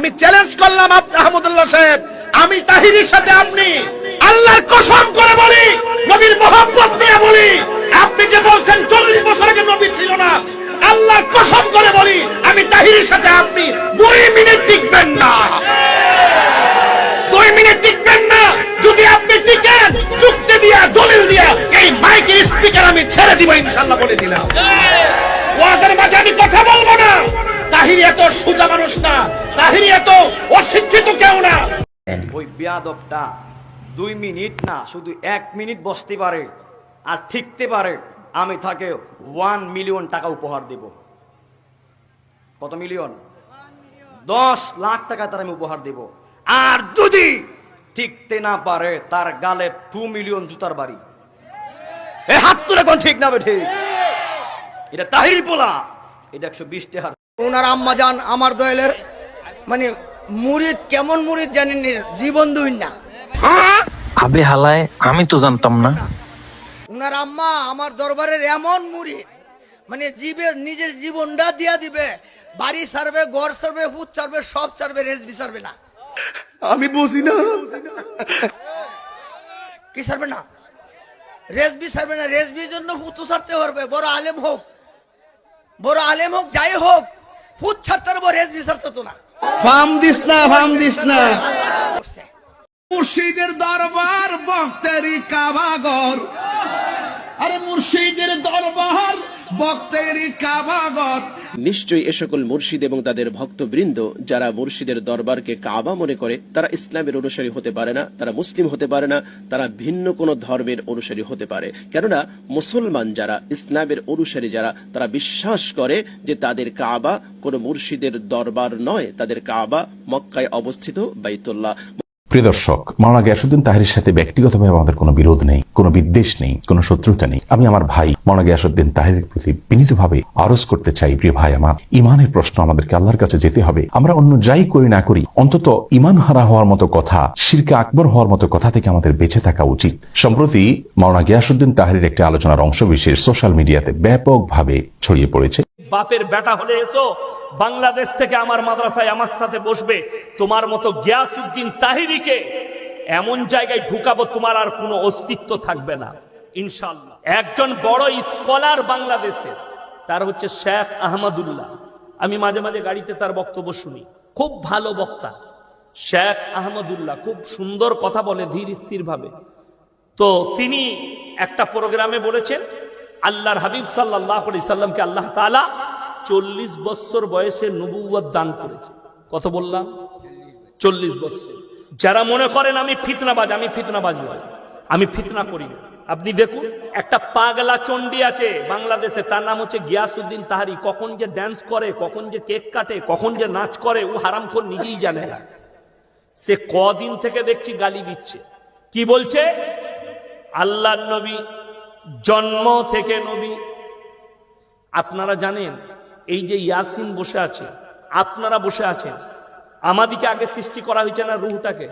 আমি চ্যালেঞ্জ করলাম আহমদুল্লাহ সাহেব। আমি তাহিরের সাথে আপনি আল্লাহর কসম করে বলি, নবীর মোহাম্মত নিয়ে বলি। আপনি যে বলছেন চল্লিশ বছর আগে নবী ছিল না, আল্লাহর কসম করে বলি, আমি তাহিরের সাথে আপনি দুই মিনিট টিকবেন না। দুই মিনিট টিকবেন না, যদি আপনি টিকেন চুক্তি দিয়া, দলিল দিয়া, এই মাইকের স্পিকার আমি ছেড়ে দিব ইনশাল্লাহ বলে দিলাম। ওয়াজের মাঝে আমি কথা বলব না। তাহিরি এত সোজা মানুষ না তাহিরি এত অশিক্ষিত কেউ না। ওই বেয়াদবটা দুই মিনিট না শুধু এক মিনিট বসতে পারে আর ঠিকতে পারে আমি তাকে ওয়ান মিলিয়ন টাকা উপহার দেব। কত মিলিয়ন দশ লাখ টাকা তার আমি উপহার দেব। আর যদি ঠিকতে না পারে তার গালে টু মিলিয়ন জুতার বাড়ি। এ হাত তুলে কোন ঠিক না ঠিক? এটা তাহির পোলা এটা একশো বিশ টাকার ওনার আম্মা যান আমার দয়ালের মানে মুরিদ কেমন মুরিদ জানেন জীবন দুই না। আবে হালায় আমি তো জানতাম না। ওনার আম্মা আমার দরবারের এমন মুরিদ মানে জীবের নিজের জীবনটা দিয়া দিবে। বাড়ি সারবে ঘর সারবে ফুট সারবে সব সারবে রেজবি সারবে না। আমি বুঝি না। কি সারবে না? রেজবি সারবে না রেজবির জন্য ফুতু সারতে পারবে বড় আলেম হোক। বড় আলেম হোক যাই হোক ফুট ছাড়তে পারব রেজবি সারতে তো না। ফাম দিস না ফাম দিস না। মুর্শিদের দরবার বক্তেরি কাবাগর আরে মুর্শিদের দরবার নিশ্চয়ই এ সকল মুর্শিদ এবং তাদের ভক্তবৃন্দ, যারা মুর্শিদের দরবারকে কাবা মনে করে, তারা ইসলামের অনুসারী হতে পারে না, তারা মুসলিম হতে পারে না, তারা ভিন্ন কোনো ধর্মের অনুসারী হতে পারে। কেননা, মুসলমান যারা, ইসলামের অনুসারী যারা, তারা বিশ্বাস করে যে তাদের কাবা কোনো মুর্শিদের দরবার নয়, তাদের কাবা মক্কায় অবস্থিত বাইতুল্লাহ। প্রিয় দর্শক মাওলানা গিয়াসুদ্দিন তাহিরের সাথে ব্যক্তিগতভাবে আমাদের কোনো বিরোধ নেই, কোনো বিদ্বেষ নেই, কোনো শত্রুতা নেই। আমি আমার ভাই, মাওলানা গিয়াসুদ্দিন তাহিরের প্রতি বিনীতভাবে আরজ করতে চাই, প্রিয় ভাই আমার। ইমানের প্রশ্ন আমাদেরকে আল্লাহর কাছে যেতে হবে। আমরা অন্য যাই করি না করি, অন্তত ইমান হারা হওয়ার মতো কথা, শিরকে আকবর হওয়ার মতো কথা থেকে আমাদের বেঁচে থাকা উচিত। সম্প্রতি মাওলানা গিয়াসুদ্দিন তাহিরের একটি আলোচনার অংশ বিশেষ সোশ্যাল মিডিয়াতে ব্যাপকভাবে ছড়িয়ে পড়েছে। বাপের বেটা হলে এসো, বাংলাদেশ থেকে আমার মাদ্রাসায় আমার সাথে বসবে। তোমার মতো গিয়াসুদ্দিন তাহিরিকে এমন জায়গায় ঢুকাবো তোমার আর কোনো অস্তিত্ব থাকবে না। ইনশাল্লাহ একজন বড় স্কলার বাংলাদেশের, তার হচ্ছে শেখ আহমদুল্লাহ। আমি মাঝে মাঝে গাড়িতে তার বক্তব্য শুনি। খুব ভালো বক্তা। শেখ আহমদুল্লাহ খুব সুন্দর কথা বলে, ধীর স্থির ভাবে তো তিনি একটা প্রোগ্রামে বলেছেন আল্লাহর হাবিব সাল্লাহ সাল্লামকে আল্লাহ তালা চল্লিশ বছর বয়সে নবুয়াদ দান করেছে। কত বললাম? চল্লিশ বছর। যারা মনে করেন আমি ফিতনাবাজ আমি ফিতনাবাজ নয় আমি ফিতনা করি আপনি দেখুন, একটা পাগলা চণ্ডী আছে বাংলাদেশে, তার নাম হচ্ছে গিয়াসুদ্দিন তাহারি। কখন যে ড্যান্স করে, কখন যে কেক কাটে, কখন যে নাচ করে, ও হারামখোর নিজেই জানে না। সে কদিন থেকে দেখছি গালি দিচ্ছে। কি বলছে? আল্লাহ নবী জন্ম থেকে নবী। আপনারা জানেন, এই যে ইয়াসিন বসে আছে, আপনারা বসে আছেন। আমাদিকে আগে সৃষ্টি করা হয়েছে না রুহটাকে?